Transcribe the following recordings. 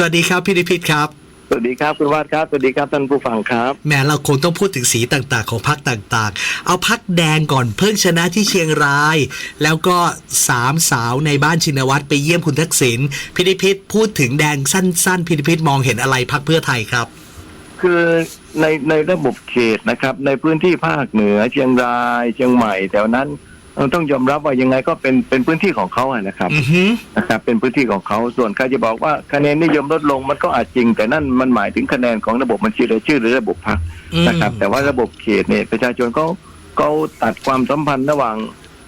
สวัสดีครับพี่นิพิษครับสวัสดีครับคุณวาดครับสวัสดีครับท่านผู้ฟังครับแหม้เราคงต้องพูดถึงสีต่างๆ ของพักต่างๆ เอาพักแดงก่อนเพิ่งชนะที่เชียงราย แล้วก็สามสาวในบ้านชินวัตรไปเยี่ยมคุณทักษิณพี่นิพิษพูดถึงแดงสั้น ๆพี่นิพิษมองเห็นอะไรพักเพื่อไทยครับ คือในในระบบเขตนะครับ ในพื้นที่ภาคเหนือเชียงราย เชียงใหม่แถวนั้นเรา ต้องยอมรับว่ายังไงก็เป็นเป็นพื้นที่ของเขาอะนะครับอือฮึนะครับเป็นพื้นที่ของเขาส่วนใครจะบอกว่าคะแนนนิยมลดลงมันก็อาจจริง แต่นั่นมันหมายถึงคะแนนของระบบบัญชีรายชื่อหรือระบบพรรคอืมนะครับ แต่ว่าระบบเขตเนี่ยประชาชนเขาเขาตัดความสัมพันธ์ระหว่าง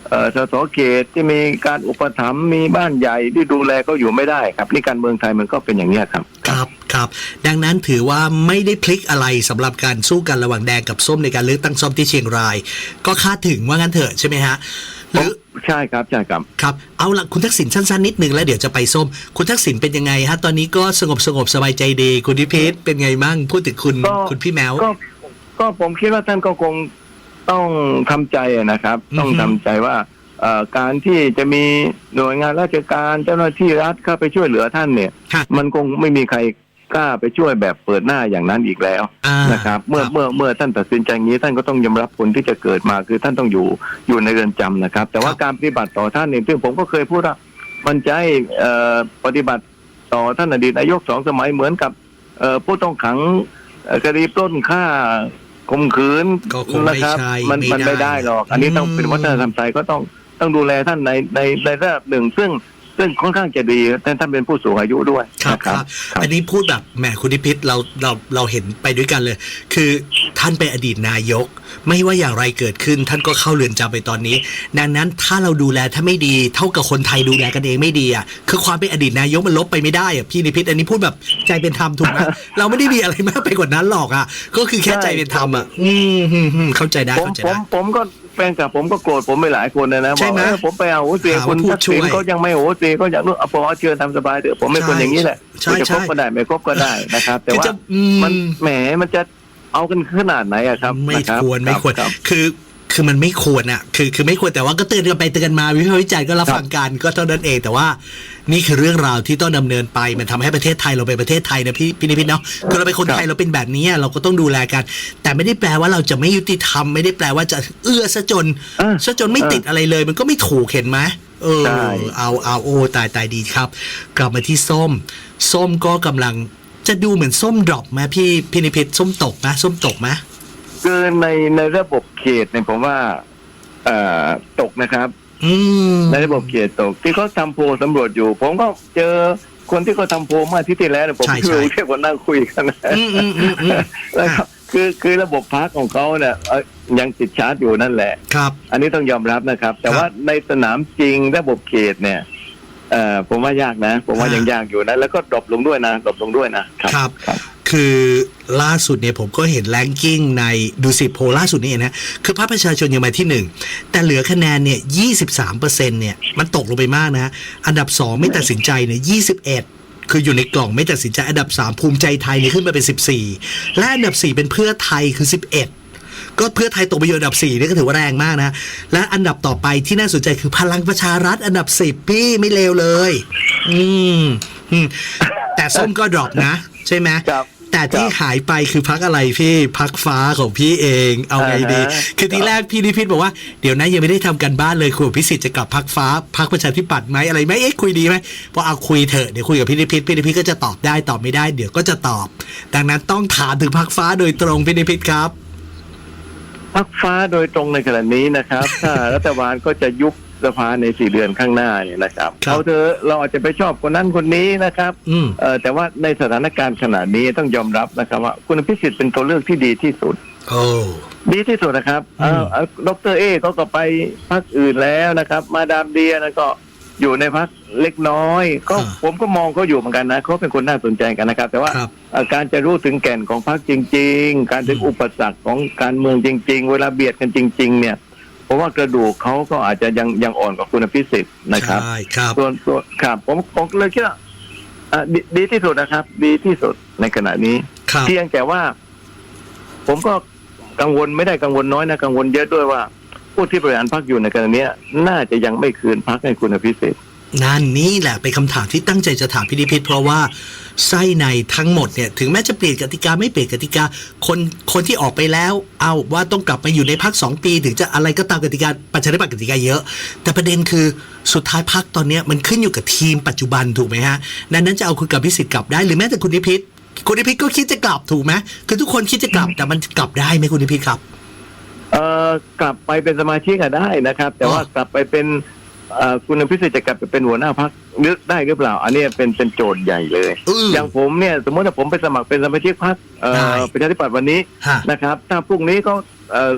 เอ่อสสเขตที่มีการอุปถัมภ์มีบ้านใหญ่ที่ดูแลก็อยู่ไม่ได้ครับนี่การเมืองไทยมันก็เป็นอย่างนี้ยครับครับ ครับ ดังนั้นถือว่าไม่ได้พลิกอะไรสำหรับการสู้กันระหว่างแดงกับส้มในการเลือกตั้งส้มที่เชียงราย ก็คาดถึงว่างั้นเถอะใช่ไหมฮะหรือใช่ครับใช่ครับครับเอาละคุณทักษิณสั้นๆนิดนึงแล้วเดี๋ยวจะไปส้ม คุณทักษิณเป็นยังไงฮะตอนนี้ก็สงบสงบสบายใจดีคุณนิพิษเป็นไงมั่งพูดถึงคุณก็คุณพี่แมวก็ก็ผมคิดว่าท่านก็คงต้องทำใจนะครับอือฮึต้องทำใจว่าเอ่อการที่จะมีหน่วยงานราชการเจ้าหน้าที่รัฐเข้าไปช่วยเหลือท่านเนี่ยค่ะมันคงไม่มีใคร กล้าไปช่วยแบบเปิดหน้าอย่างนั้นอีกแล้วอ่านะครับเมื่อครับเมื่อเมื่อท่านตัดสินใจอย่างนี้ ท่านก็ต้องยอมรับผลที่จะเกิดมาคือท่านต้องอยู่อยู่ในเรือนจำนะครับ แต่ว่าการปฏิบัติต่อท่านเนี่ยซึ่งผมก็เคยพูดว่ามันจะให้เอ่อปฏิบัติต่อท่านอดีตนายกสองสมัยเหมือนกับเอ่อผู้ต้องขังเอ่อคดีปล้นฆ่าข่มขืนก็คงไม่นะครับ ใช่มันไม่มันไม่ได้ ได้หรอก อันนี้ต้องอืมเป็นวัฒนธรรมไทยก็ต้องต้องดูแลท่านในในในระดับหนึ่ง ซึ่ง ซึ่งค่อนข้างจะดีท่านท่านเป็นผู้สูงอายุด้วยครับนะครับครับ อันนี้พูดแบบแหมคุณนิพิษเราเราเราเห็นไปด้วยกันเลย คือท่านเป็นอดีตนายก ไม่ว่าอย่างไรเกิดขึ้น ท่านก็เข้าเรือนจำไปตอนนี้ ดังนั้นถ้าเราดูแลถ้าไม่ดี เท่ากับคนไทยดูแลกันเองไม่ดีอะคือความเป็นอดีตนายกมันลบไปไม่ได้อะพี่นิพิษอันนี้พูดแบบใจเป็นธรรมถูกไหมเราไม่ได้มีอะไรมากไปกว่านั้นหรอกอะก็คือแค่ใจเป็นธรรมอะอืมอืมอืมเข้าใจได้ผมเข้าใจผมได้ผมก็แฟนกับผมก็โกรธผมไปหลายคนเลยนะบใช่อกไหมเออผมไปเอาโหเสียหาว่าคุณพูดทักษิณช่วยก็ยังไม่โหเสียก็อย่างนู้นเอาพอเชิญทำสบายเถอะผมเป็นคนอย่างนี้แหละใช่คุณจะใช่คบก็ได้ไม่คบก็ได้นะครับ แต่คือว่าจะอืม มันแหมมันจะเอากันขนาดไหนอะครับไม่นะบควรไม่ควรครับคือ คือมันไม่ควรอะคือคือไม่ควรแต่ว่าก็เตือนกันไปเตือนกันมาวิพากษ์วิจารณ์ก็รับครับฟังกันก็เท่านั้นเองแต่ว่า นี่คือเรื่องราวที่ต้องดำเนินไปมันทำให้ประเทศไทยเราเป็นประเทศไทยนะพี่พี่นิพิษเนาะคือเราเป็นคนไทยเราเป็นแบบนี้เราก็ต้องดูแลกัน แต่ไม่ได้แปลว่าเราจะไม่ยุติธรรมไม่ได้แปลว่าจะเอื้อซะจนเออซะจนไม่ติดอะไรเลย มันก็ไม่ถูกเห็นไหมเออใช่เอาเอาโอ้ตายตายดีครับ กลับมาที่ส้ม ส้มก็กำลังจะดูเหมือนส้มดรอปไหมพี่พี่นิพิษส้มตกไหมส้มตกไหม คือในในระบบเขตเนี่ยผมว่าเอ่อตกนะครับ อืมในระบบเขตตก ที่เขาทำโพลสำรวจอยู่ ผมก็เจอคนที่เขาทำโพลเมื่ออาทิตย์ที่แล้วเนี่ยผมใช่ไม่ใช่รู้แค่คนนั่งคุยกันนะอืมอืมอืมอืมแล้วก็คือคือระบบพักของเขาเนี่ยเอ่อยังติดชาร์จอยู่นั่นแหละ ครับ อันนี้ต้องยอมรับนะครับ แต่ครับว่าในสนามจริงระบบเขตเนี่ยเอ่อผมว่ายากนะ ผมว่าอ่ายัยังยากอยู่นะ แล้วก็ดรอปลงด้วยนะดรอปลงด้วยนะครับ ครับ คือล่าสุดเนี่ยผมก็เห็นแรงกิ้งในดูสิโพล่าสุดนี่นะคือพรรคประชาชนยังมาที่หนึ่งแต่เหลือคะแนนเนี่ย23เปอร์เซ็นเนี่ยมันตกลงไปมากนะ อันดับ2ไม่ตัดสินใจเนี่ย21คืออยู่ในกล่องไม่ตัดสินใจอันดับ3ภูมิใจไทยเนี่ยขึ้นมาเป็น14และอันดับ4เป็นเพื่อไทยคือ11ก็เพื่อไทยตกไปอยู่อันดับ4นี่ก็ถือว่าแรงมากนะ และอันดับต่อไปที่น่าสนใจคือพลังประชารัฐอันดับ10พี่ไม่เลวเลย อืม อืม แต่ส้มก็ดรอปนะ ใช่ไหมครับ แต่ที่ครับหายไปคือพักอะไรพี่พักฟ้าของพี่เอง เอาไงดีอ่าฮะคือทีแรกพี่นิพิษบอกว่าเดี๋ยวนะยังไม่ได้ทำกันบ้านเลยคุยกับพิสิทธิ์จะกลับพักฟ้าพักประชาธิปัตย์ไหมอะไรไหมเอ๊ะคุยดีไหมพอเอาคุยเถอะเดี๋ยวคุยกับพี่นิพิษพี่นิพิษก็จะตอบได้ตอบไม่ได้ เดี๋ยวก็จะตอบ ดังนั้นต้องถามถึงพักฟ้าโดยตรงพี่นิพิษครับพักฟ้าโดยตรงในขณะนี้นะครับ ถ้ารัฐบาลก็จะยุบ สภาในสี่เดือนข้างหน้าเนี่ยนะครับครับเขาเธอะเราอาจจะไปชอบคนนั้นคนนี้นะครับอืม เอ่อแต่ว่าในสถานการณ์ขนาดนี้ต้องยอมรับนะครับว่าคุณอภิสิทธิ์เป็นตัวเลือกที่ดีที่สุด โอ้ ดีที่สุดนะครับอืมเอ่อเอ่อดรเอเขาก็ไปพักอื่นแล้วนะครับ มาดามเดียนะก็อยู่ในพักเล็กน้อย ก็ผมก็มองเขาอยู่เหมือนกันนะเขาเป็นคนน่าสนใจกันนะครับ แต่ว่าครับเอ่อการจะรู้ถึงแก่นของพรรคจริง ๆ การถึงอืม อุปสรรคของการเมืองจริง ๆ เวลาเบียดกันจริง ๆ เนี่ย ผมว่ากระดูกเขาก็อาจจะยังยังอ่อนกว่าคุณอภิสิทธิ์นะครับใช่ครับส่วนส่วนครับผมผมเลยคิดว่าอะดีดีที่สุดนะครับ ดีที่สุดในขณะนี้ครับเพียงแต่ว่า ผมก็กังวลไม่ได้กังวลน้อยนะกังวลเยอะด้วยว่าผู้ที่บริหารพรรคอยู่ในขณะเนี้ยน่าจะยังไม่คืนพรรคให้คุณอภิสิทธิ์ นั่นนี่แหละเป็นคำถามที่ตั้งใจจะถามพี่นิพิษเพราะว่าไส้ในทั้งหมดเนี่ยถึงแม้จะเปลี่ยนกติกาไม่เปลี่ยนกติกาคนคนที่ออกไปแล้ว เอาว่าต้องกลับมาอยู่ในพักสองปี ถึงจะอะไรก็ตามกติกาประชาธิปัตย์กติกาเยอะ แต่ประเด็นคือสุดท้ายพักตอนเนี้ยมันขึ้นอยู่กับทีมปัจจุบันถูกไหมฮะดังนั้นจะเอาคุณกับพิสิทธิ์กลับได้หรือแม้แต่คุณนิพิษคุณนิพิษก็คิดจะกลับถูกไหมคือทุกคนคิดจะกลับแต่มันกลับได้ไหมคุณนิพิษครับเอ่อกลับไปเป็นสมาชิกอะได้นะครับ แต่ว่าอ๋อกลับไปเป็น เอ่อคุณพิเศษจะกลับไปเป็นหัวหน้าพักนึกได้หรือเปล่า อันนี้เป็นเป็นโจทย์ใหญ่เลย อือ อย่างผมเนี่ยสมมติว่าผมไปสมัครเป็นสมาชิกพรรคเอ่ได้อประชาธิปัตย์วันนี้ฮะนะครับ ถ้าพรุ่งนี้ก็เอ่อ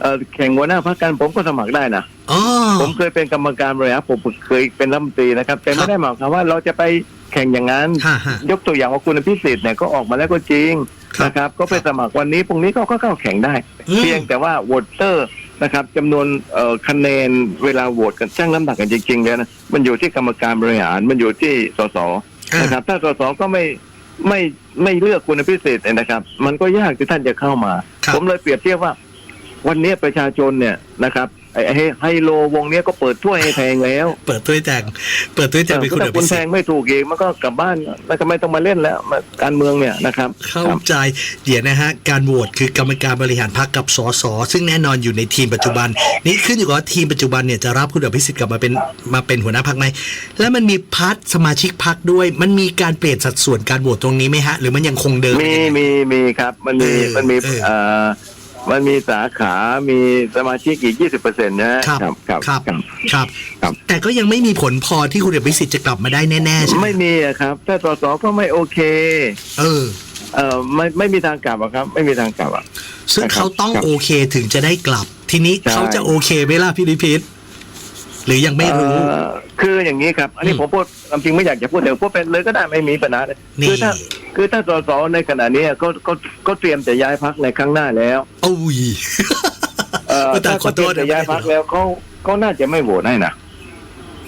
เอ่อแข่งหัวหน้าพรรคกันผมก็สมัครได้นะ อ๋อ ผมเคยเป็นกรรมการบริหารผมเคยเป็นรัฐมนตรีนะครับ แต่ครัไม่บ ได้หมายความว่าเราจะไปแข่งอย่างนั้น ฮะฮะ ยกตัวอย่างว่าคุณพิเศษเนี่ยก็ออกมาแล้วก็จริงครับนะครับ ก็ไปสมัครวันนี้พรุ่งนี้ก็ก็เข้าแข่งได้ อืม เพียงแต่ว่าโหวตเตอร์ นะครับจำนวนเอ่อคะแนนเวลาโหวตกันช่างน้ำหนักกันจริงๆแล้วนะมันอยู่ที่กรรมการบริหารมันอยู่ที่สสอ่านะครับถ้าสสก็ไม่ไม่ไม่เลือกคุณพิเศษเนี่ยนะครับ มันก็ยากที่ท่านจะเข้ามาครับผมเลยเปรียบเทียบว่า วันนี้ประชาชนเนี่ยนะครับ ไอ้ไอ้ไฮโลวงเนี้ยก็เปิดถ้วยให้แพงแล้ว เปิดถ้วยแจงเปิดถ้วยแจงเป็นคุณอถ้าภิคุณสิแพทงธิ์ไม่ถูกอีกมันก็กลับบ้านแล้วก็ไม่ต้องมาเล่นแล้วมาการเมืองเนี่ยนะครับ เข้าครับใจเดี๋ยวนะฮะการโหวตคือกรรมการบริหารพรรคกับสสซึ่งแน่นอนอยู่ในทีมปัจจุบัน นี่ขึ้นอยู่กับว่าทีมปัจจุบันเนี่ยจะรับคุณอภิสิทธิ์กลับมาเป็นมาเป็นหัวหน้าพรรคไหมแล้วมันมีพาร์ทสมาชิกพรรคด้วย มันมีการเปลี่ยนสัดส่วนการโหวตตรงนี้ไหมฮะ หรือมันยังคงเดิมมีมีมีครับ มันมีเออมันมีเออเอ่อ มันมีสาขามีสมาชิกอีก20เปอร์เซ็นต์นะครับครับครับครับครับครับครับ แต่ก็ยังไม่มีผลพอที่คุณอภิสิทธิ์จะกลับมาได้แน่ๆใช่ไหมไม่มีอะครับ ถ้าสสก็ไม่โอเค เออ เอ่อไม่ไม่มีทางกลับอะครับ ไม่มีทางกลับอะซึ่งเขาต้องครับโอเคถึงจะได้กลับ ทีนี้ใช่เขาจะโอเคไหมล่ะพี่นิพิษหรือยังไม่รู้เอ่อคืออย่างนี้ครับ อันนี้อืมผมพูด ความจริงไม่อยากจะพูดเดี๋ยวพูดเป็นเลยก็ได้ไม่มีปัญหาเลยนี่ คือถ้าคือถ้าสสในขณะนี้ก็ก็ก็เตรียมจะย้ายพักในครั้งหน้าแล้วโอ้ย เอ่อแต่ถ้าขอโทษเขาเตรียมจะย้ายพักแล้วเขาเขาน่าจะไม่โหวตให้นะ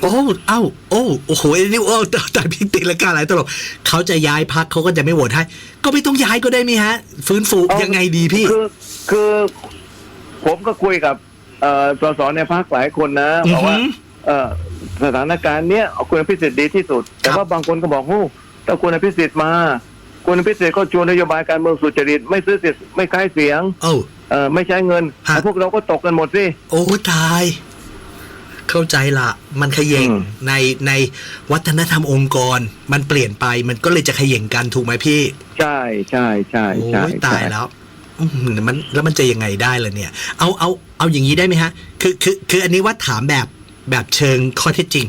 โอ้เอ้าโอ้โอ้โหไอ้นี่โอ้แต่พี่ติละกาหลายตลบเขาจะย้ายพักเขาก็จะไม่โหวตให้ ก็ไม่ต้องย้ายก็ได้ไหมฮะ ฟื้นฟูเอายั ยังไงดีพี่ คือคือผมก็คุยกับเอ่อสสในพักหลายคนนะอืบออกหืว่าอเอ่อ สถานการณ์เนี้ยเอาคุณพิสิทธิ์ดีที่สุด แต่ครับว่าบางคนก็บอกโอ้ถ้าคุณพิสิทธิ์มา คุณพิสิทธิ์ก็ชวนนโยบายการเมืองสุจริตไม่ซื้อเสียงไม่ขายเสียงโอ้เอ่อไม่ใช้เงินฮะแล้วพวกเราก็ตกกันหมดสิโอ้ตายเข้าใจละมันขย่งอืมในในวัฒนธรรมองค์กร มันเปลี่ยนไปมันก็เลยจะขย่งกันถูกไหมพี่ ใช่ใช่ใช่โอ้ใช่ยตายแล้วอื้อหือมันแล้วมันจะยังไงได้ล่ะเนี่ย เอาเอาเอาอย่างนี้ได้ไหมฮะ คือคือคืออันนี้ว่าถามแบบ แบบเชิงข้อเท็จจริง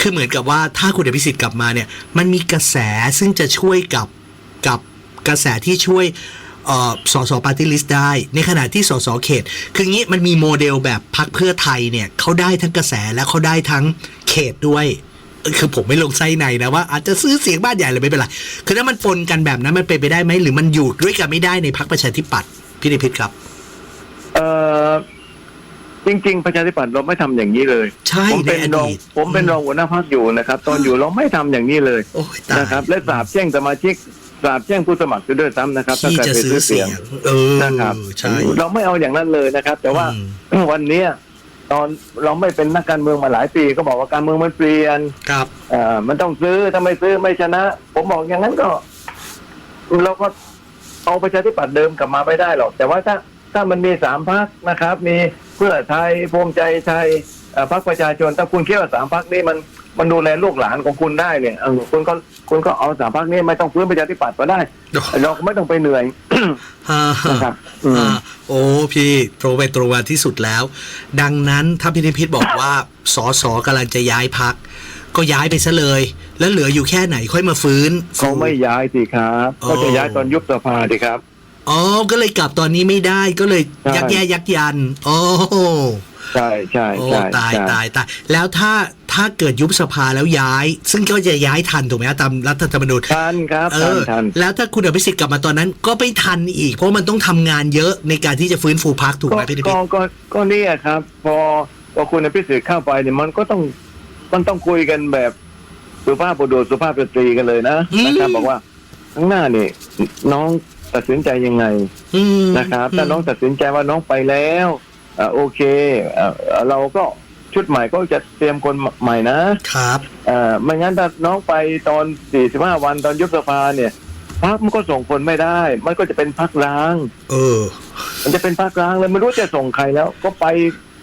คือเหมือนกับว่าถ้าคุณอภิสิทธิ์กลับมาเนี่ย มันมีกระแสซึ่งจะช่วยกับกับกระแสที่ช่วยเอ่อสสปาร์ตี้ลิสต์ได้ ในขณะที่สสเขต คืองี้มันมีโมเดลแบบพักเพื่อไทยเนี่ยเขาได้ทั้งกระแสและเขาได้ทั้งเขตด้วย คือผมไม่ลงไส้ในนะว่าอาจจะซื้อเสียงบ้านใหญ่เลยไม่เป็นไร คือถ้ามันปนกันแบบนั้นมันเป็นไปได้ไหมหรือมันอยู่ด้วยกันไม่ได้ในพักประชาธิปัตย์พี่นิพิษครับ เอ่อ จริงๆประชาธิปัตย์เราไม่ทำอย่างนี้เลยใช่ผมในเป็นอรองดีตผมเป็นรองหัวหน้าพักอยู่นะครับ ตอนอยู่เราไม่ทำอย่างนี้เลยโอ้ยตายนะครับ และสาบแช่งสมาชิกสาบแช่งผู้สมัครด้วยซ้ำนะครับถ้าที่ใครจะไปซื้ซื้ออเสีเสียยงงเออนะครับใช่เราไม่เอาอย่างนั้นเลยนะครับ แต่ว่าอืมวันเนี้ยตอนเราไม่เป็นนักการเมืองมาหลายปีก็บอกว่าการเมืองมันเปลี่ยนครับเอ่อมันต้องซื้อถ้าไม่ซื้อไม่ชนะ ผมบอกอย่างนั้นก็เราก็เอาประชาธิปัตย์เดิมกลับมาไม่ได้หรอก แต่ว่าถ้าถ้ามันมีสามพักนะครับ มี เพื่อไทยภูมิใจไทยเอ่อพรรคประชาชนถ้าคุณคิดว่าสามพักนี้มันมันดูแลลูกหลานของคุณได้เนี่ยเออคุณก็คุณก็เอาสามพักนี้ไม่ต้องฟื้นประชาธิปัตย์ก็ได้ เราก็ไม่ต้องไปเหนื่อยอ่านะครับอืมอ่าโอ้พี่ตรงไปตรงมาที่สุดแล้ว ดังนั้นถ้าพี่นิพิษบอกว่าสอสอกำลังจะย้ายพักก็ย้ายไปซะเลย แล้วเหลืออยู่แค่ไหนค่อยมาฟื้นเขาไม่ย้ายสิครับโอ้ก็จะย้ายตอนยุบสภาดิครับ อ๋อ ก็เลยกลับตอนนี้ไม่ได้ก็เลยใช่ ยักแย่ยักยัน โอ้ใช่ใช่โอ้ใช่ตายใช่ตายตายแล้วถ้าถ้าเกิดยุบสภาแล้วย้าย ซึ่งก็จะย้ายทันถูกไหมฮะตามรัฐธรรมนูญทันครับเอทันอทันแล้วถ้าคุณอภิสิทธิ์กลับมาตอนนั้น ก็ไม่ทันอีก เพราะมันต้องทำงานเยอะในการที่จะฟื้นฟูพักถูกก็ไหมพี่นิพิก็ษก็ก็เนี่ยครับ พอพอคุณพิสิทธิ์เข้าไปเนี่ยมันก็ต้องมันต้องคุยกันแบบสุภาพบุรุษสุภาพสตรีกันเลยนะนะครับบอกว่าข้างหน้านี่น้อง ตัดสินใจยังไงอืมนะครับ ถ้าน้องตัดสินใจว่าน้องไปแล้วเอ่อโอเคเอ่อเราก็ชุดใหม่ก็จะเตรียมคนใหม่นะครับเอ่อไม่งั้นถ้าน้องไปตอน 45 วันตอนยุบสภาเนี่ยพักมันก็ส่งคนไม่ได้ มันก็จะเป็นพักร้าง เออ มันจะเป็นพักร้างเลยไม่รู้จะส่งใครแล้ว ก็ไป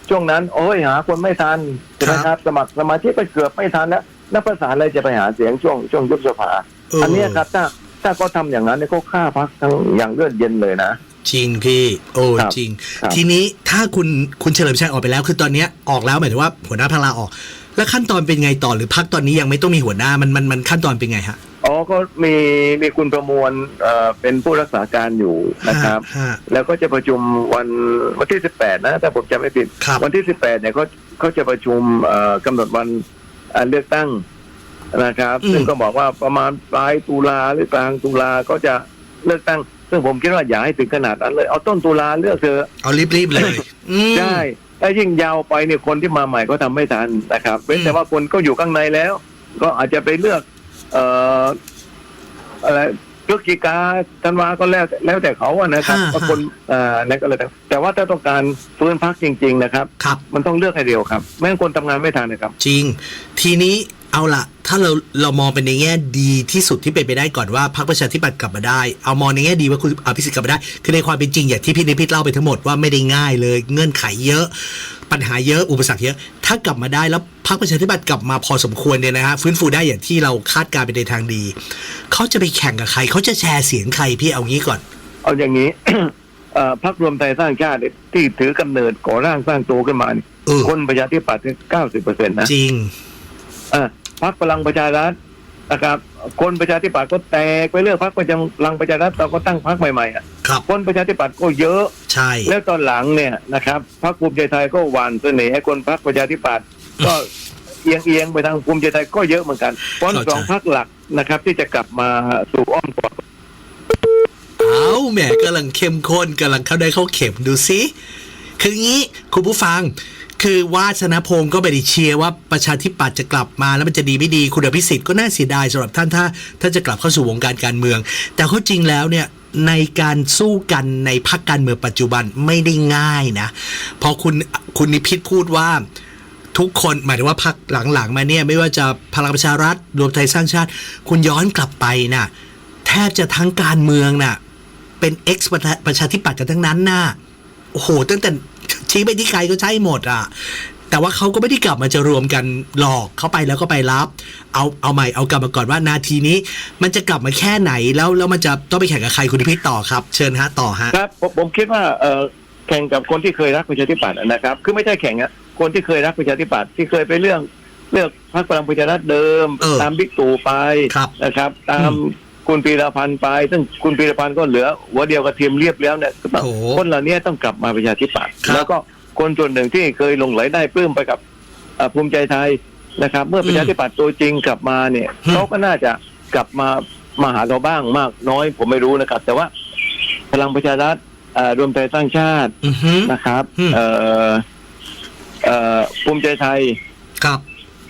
ช่วงนั้น โอ้ยหาคนไม่ทันใช่ไหมครับ สมัครสมาชิกไปเกือบไม่ทันแล้วนักภาษาอะไรจะไปหาเสียงช่วงช่วงยุบสภาเอออัอันเนี้ยครับถ้า ถ้าเขาทำอย่างนั้นเนี่ยเขาฆ่าพักทั้งอย่างเลือดเย็นเลยนะ จริงพี่ โอ้ครับจริง ครับ ทีนี้ถ้าคุณคุณเฉลิมชัยออกไปแล้ว คือตอนเนี้ยออกแล้วหมายถึงว่าหัวหน้าพรรคลาออก แล้วขั้นตอนเป็นไงต่อหรือพักตอนนี้ยังไม่ต้องมีหัวหน้ามันมันมันขั้นตอนเป็นไงฮะอ๋อก็มีมีคุณประมวลเอ่อเป็นผู้รักษาการอยู่นะครับ ฮะ แล้วก็จะประชุมวันวันที่ 18 นะถ้าผมจำไม่ผิด ครับ วันที่ 18 เนี่ยเขาเขาจะประชุมเอ่อกำหนดวันอ่าเลือกตั้ง นะครับ อืม ซึ่งก็บอกว่าประมาณปลายตุลาหรือกลางตุลาก็จะเลือกตั้ง ซึ่งผมคิดว่าอย่าให้ถึงขนาดนั้นเลย เอาต้นตุลาเลือกเถอะเอารีบๆเลย อืมใช่ถ้ายิ่งยาวไปเนี่ยคนที่มาใหม่ก็ทำไม่ทันนะครับเว้นอืมแต่ว่าคนก็อยู่ข้างในแล้ว ก็อาจจะไปเลือก เอ่ออะไรพฤศจิกาธันวาก็แล้วแล้วแต่เขาอะนะครับว่าคนเอ่อนั่นก็เลยแต่แต่ว่าถ้าต้องการฟื้นพักจริง ๆ นะครับ ครับ มันต้องเลือกให้เร็วครับ ไม่งั้นคนทำงานไม่ทันนะครับ จริง ทีนี้ เอาละถ้าเราเรามองเป็นในแง่ดีที่สุดที่เป็นไปได้ก่อนว่าพรรคประชาธิปัตย์กลับมาได้ เอามองในแง่ดีว่าคุณอภิสิทธิ์กลับมาได้ คือในความเป็นจริงอย่างที่พี่นิพิษเล่าไปทั้งหมดว่าไม่ได้ง่ายเลยเงื่อนไขเยอะ ปัญหาเยอะอุปสรรคเยอะ ถ้ากลับมาได้แล้วพรรคประชาธิปัตย์กลับมาพอสมควรเนี่ยนะฮะฟื้นฟูได้อย่างที่เราคาดการณ์ไปในทางดีเขาจะไปแข่งกับใครเขาจะแชร์เสียงใครพี่เอางี้ก่อน เอาอย่างนี้เอ่อพรรครวมไทยสร้างชาติเนี่ยที่ถือกำเนิดก่อร่างสร้างตัวขึ้นมาเนี่ยเออคนประชาธิปัตย์เก้าสิบเปอร์เซ็นต์นะจริงอะ พรรคพลังประชารัฐนะครับคนประชาธิปัตย์ก็แตกไปเลือกพรรคประจำพลังประชารัฐเราก็ตั้งพรรคใหม่ๆอะครับคนประชาธิปัตย์ก็เยอะใช่แล้วตอนหลังเนี่ยนะครับพรรคภูมิใจไทยก็หวานเสน่ห์ให้คนพรรคประชาธิปัตย์ก็เอียงเอียงๆไปทางภูมิใจไทยก็เยอะเหมือนกันเพราะสองพรรคหลักนะครับ ที่จะกลับมาสู่อ้อมกอดเอาแหมกำลังเข้มข้นกำลังเข้าได้เข้าเข็มดูสิคืองี้คุณผู้ฟัง คือวาชนะพงศ์ก็ไม่ได้เชียร์ว่าประชาธิปัตย์จะกลับมาแล้วมันจะดีไม่ดีคุณอภิสิทธิ์ก็น่าเสียดายสำหรับท่านถ้าถ้าจะกลับเข้าสู่วงการการเมือง แต่ข้อจริงแล้วเนี่ยในการสู้กันในพรรคการเมืองปัจจุบันไม่ได้ง่ายนะพอคุณคุณนิพิษพูดว่าทุกคนหมายถึงว่าพักหลังๆ มาเนี่ยไม่ว่าจะพลังประชารัฐรวมไทยสร้างชาติ คุณย้อนกลับไปน่ะแทบจะทั้งการเมืองน่ะเป็น X ประชาประชาธิปัตย์กันทั้งนั้นน่ะโอ้โหตั้งแต่ ชี้ไปที่ใครก็ใช่หมดอะ แต่ว่าเขาก็ไม่ได้กลับมาจะรวมกันหลอกเข้าไปแล้วก็ไปรับ เอาเอาใหม่เอากลับมาก่อนว่านาทีนี้ มันจะกลับมาแค่ไหนแล้วแล้วมันจะต้องไปแข่งกับใครคุณพิพิธต่อครับ เชิญฮะต่อฮะครับผมผมคิดว่าเออแข่งกับคนที่เคยรักประชาธิปัตย์นะครับ คือไม่ใช่แข่งอะคนที่เคยรักประชาธิปัตย์ที่เคยไปเรื่องเลือกพรรคพลังประชารัฐเดิมเออตามบิ๊กตู่ไปครับนะครับ ตาม คุณปีรพันธ์ไป ซึ่งคุณปีรพันธ์ก็เหลือหัวเดียวกับทีมเรียบแล้วเนี่ยก็ต้องโถคนเหล่านี้ต้องกลับมาประชาธิปัตย์ครับ แล้วก็คนส่วนหนึ่งที่เคยหลงไหลได้ปลื้มไปกับเอ่อภูมิใจไทยนะครับ เมื่อประชาธิปัตย์ตัวจริงกลับมาเนี่ยอืม เขาก็น่าจะกลับมามาหาเราบ้างมากน้อย ผมไม่รู้นะครับ แต่ว่าพลังประชารัฐเอ่อรวมไทยสร้างชาติอือฮึ นะครับอืม เอ่อเอ่อภูมิใจไทย ครับ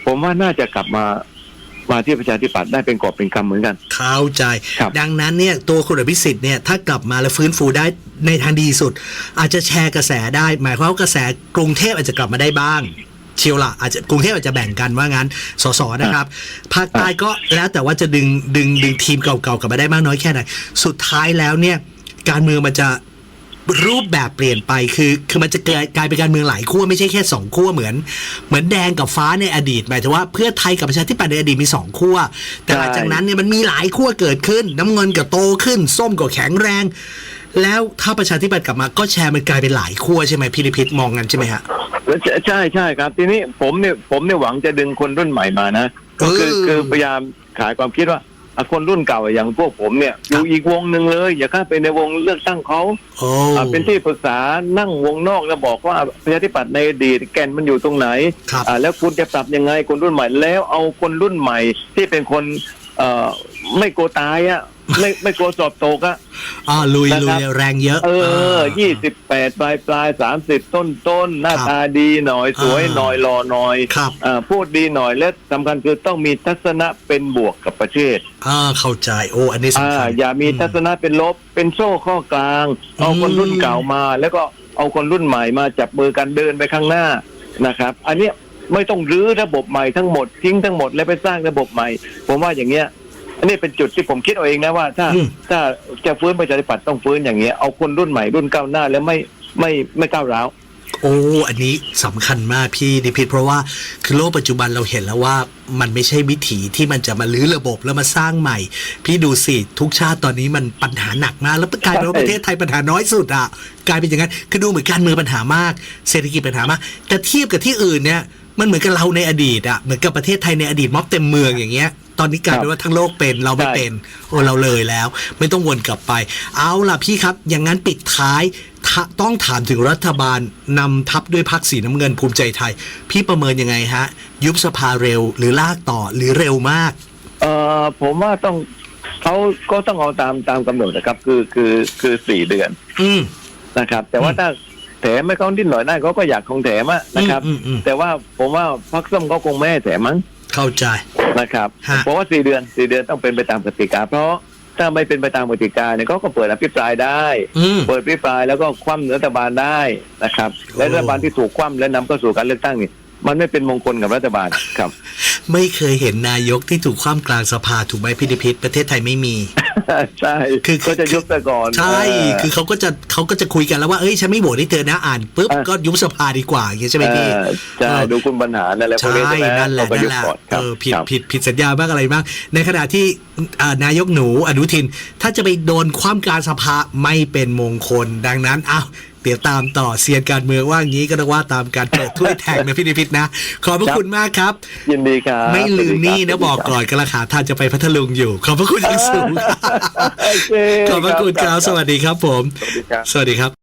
ผมว่าน่าจะกลับมา มาที่ประชาธิปัตย์ได้เป็นกอบเป็นกำเหมือนกัน เข้าใจครับดังนั้นเนี่ยตัวคุณอภิสิทธิ์เนี่ยถ้ากลับมาแล้วฟื้นฟูได้ในทางดีสุด อาจจะแชร์กระแสได้ หมายความว่ากระแสกรุงเทพอาจจะกลับมาได้บ้างเชียวละอาจจะกรุงเทพอาจจะแบ่งกันว่างั้นสสนะครับภาคใต้ก็แล้วแต่ว่าจะดึงดึงดึงทีมเก่าๆกลับมาได้มากน้อยแค่ไหนสุดท้ายแล้วเนี่ยการเมืองมันจะ รูปแบบเปลี่ยนไปคือคือมันจะกลายกลายเป็นการเมืองหลายขั้วไม่ใช่แค่สองขั้วเหมือน เหมือนแดงกับฟ้าในอดีตหมายถึงว่าเพื่อไทยกับประชาธิปัตย์ในอดีตมีสองขั้วแต่หลังจากนั้นเนี่ยมันมีหลายขั้วเกิดขึ้น น้ำเงินก็โตขึ้น ส้มก็แข็งแรง แล้วถ้าประชาธิปัตย์กลับมาก็แชร์มันกลายเป็นหลายขั้วใช่ไหมพี่นิพิษมองกันใช่ไหมฮะแล้วใช่ใช่ใช่ครับ ทีนี้ผมเนี่ยผมเนี่ยหวังจะดึงคนรุ่นใหม่มานะก็คือเออคือพยายามขายความคิดว่าอะ คนรุ่นเก่าอย่างพวกผมเนี่ยอยู่อีกวงหนึ่งเลย อย่าเข้าไปในวงเลือกตั้งเขาโอ้อะเป็นที่ปรึกษานั่งวงนอกแล้วบอกว่าประชาธิปัตย์ในอดีตแก่นมันอยู่ตรงไหนครับ อ่าแล้วคุณจะปรับยังไงคนรุ่นใหม่แล้วเอาคนรุ่นใหม่ที่เป็นคนเอ่อไม่กลัวตายอะ ไม่ไม่กลัวสอบตกอะอ่าลุยนะลุครัยบแรงเยอะ เออายี่สิบแปดปลายปลายสามสิบต้นต้นหน้าครับตาดีหน่อยสวยอ่าหน่อยรอหน่อยครับอ่าพูดดีหน่อยและสำคัญคือต้องมีทัศนะเป็นบวกกับประเทศอ่าเข้าใจโอ้อันนี้อ่าสำคัญอย่ามีทัศนะเป็นลบเป็นโซ่ข้อกลาง เอาคนรุ่นเก่ามา แล้วก็เอาคนรุ่นใหม่มาจับมือกันเดินไปข้างหน้านะครับ อันเนี้ยไม่ต้องรื้อระบบใหม่ทั้งหมดทิ้งทั้งหมดแล้วไปสร้างระบบใหม่ ผมว่าอย่างเงี้ยอั นนี้เป็นจุดที่ผมคิดเอาเองนะว่าถ้าอืมถ้าจะฟื้นประชาธิปัตย์ต้องฟื้นอย่างเงี้ยเอาคนรุ่นใหม่รุ่นก้าวหน้าแล้วไม่ไม่ไม่ก้าวร้าวโอ้ อันนี้สำคัญมากพี่นิพิษเพราะว่าคือโลกปัจจุบันเราเห็นแล้วว่ามันไม่ใช่วิถีที่มันจะมาลื้อระบบแล้วมาสร้างใหม่ พี่ดูสิ ทุกชาติตอนนี้มันปัญหาหนักมาก แล้วกลายเป็นว่าใช่ประเทศไทยปัญหาน้อยสุดอะกลายเป็นอย่างนั้นคือดูเหมือนการเมืองปัญหามาก เศรษฐกิจปัญหามากแต่เทียบกับที่อื่นเนี่ยมันเหมือนกับเราในอดีตอะเหมือนกับประเทศไทยในอดีตม็อบเต็มเมืองอย่างเงี้ย ตอนนี้กลายเป็นว่าทั้งโลกเป็นเราไม่เป็นโอ้เราเลยแล้ว ไม่ต้องวนกลับไป เอาล่ะพี่ครับ อย่างนั้นปิดท้ายทะต้องถามถึงรัฐบาลนำทัพด้วยพักสีน้ำเงินภูมิใจไทย พี่ประเมินยังไงฮะ ยุบสภาเร็วหรือลากต่อหรือเร็วมาก เอ่อผมว่าต้องเขาก็ต้องเอาตามตามกำหนดนะครับ คือคือคือสี่เดือน อืมนะครับ แต่ว่าอืมถ้าแถมไม่เขาดิ้นหน่อยได้เขาก็อยากคงแถมอะนะครับอืมอืมอืมแต่ว่าผมว่าพักส้มเขาคงไม่ให้แถมมั้ง เข้าใจนะครับฮะเพราะว่าสี่เดือนสี่เดือนต้องเป็นไปตามกติกา เพราะถ้าไม่เป็นไปตามกติกาเนี่ยเขาก็เปิดอภิปรายได้อืมเปิดอภิปรายแล้วก็คว่ำรัฐบาลได้นะครับ และโอ้รัฐบาลที่ถูกคว่ำและนำเข้าสู่การเลือกตั้งนี่ มันไม่เป็นมงคลกับรัฐบาลครับ ไม่เคยเห็นนายกที่ถูกคว่ำกลางสภาถูกไหมพี่นิพิษประเทศไทยไม่มี ใช่คือก็จะยุบซะก่อนใช่เคือเขาก็จะเขาก็จะคุยกันแล้วว่าเอ้ยฉันไม่โหวตให้เธอนะอ่านปุ๊บเออก็ยุบสภาดีกว่าอย่างเงี้ยใช่ไหมพี่เออใช่เออดูคุณปัญหานั่นแหละพวกใช่นี้ใช่ไหมนั่นแหละเอาไปนั่ยุนบแหละก่อนคเอรับอผิดครับผิดผิดสัญญาบ้างอะไรบ้างในขณะที่อ่านายกหนูอนุทิน ถ้าจะไปโดนคว่ำกลารสภาไม่เป็นมงคลดังนั้นอ้าว เดี๋ยวตามต่อเซียนการเมืองว่างี้ก็ต้องว่าตามการเปิดถ้วยแทงนะพี่นิพิษนะ ขอบพระคุณมากครับ ยินดีครับไม่ลืมนี่นะสวัสดีบอกก่อนกระขาท่านจะไปพัทลุงอยู่ ขอบพระคุณอย่างสูงโอเคขอบพระคุณครับสวัสดีครับผม สวัสดีครับสวัสดีครับ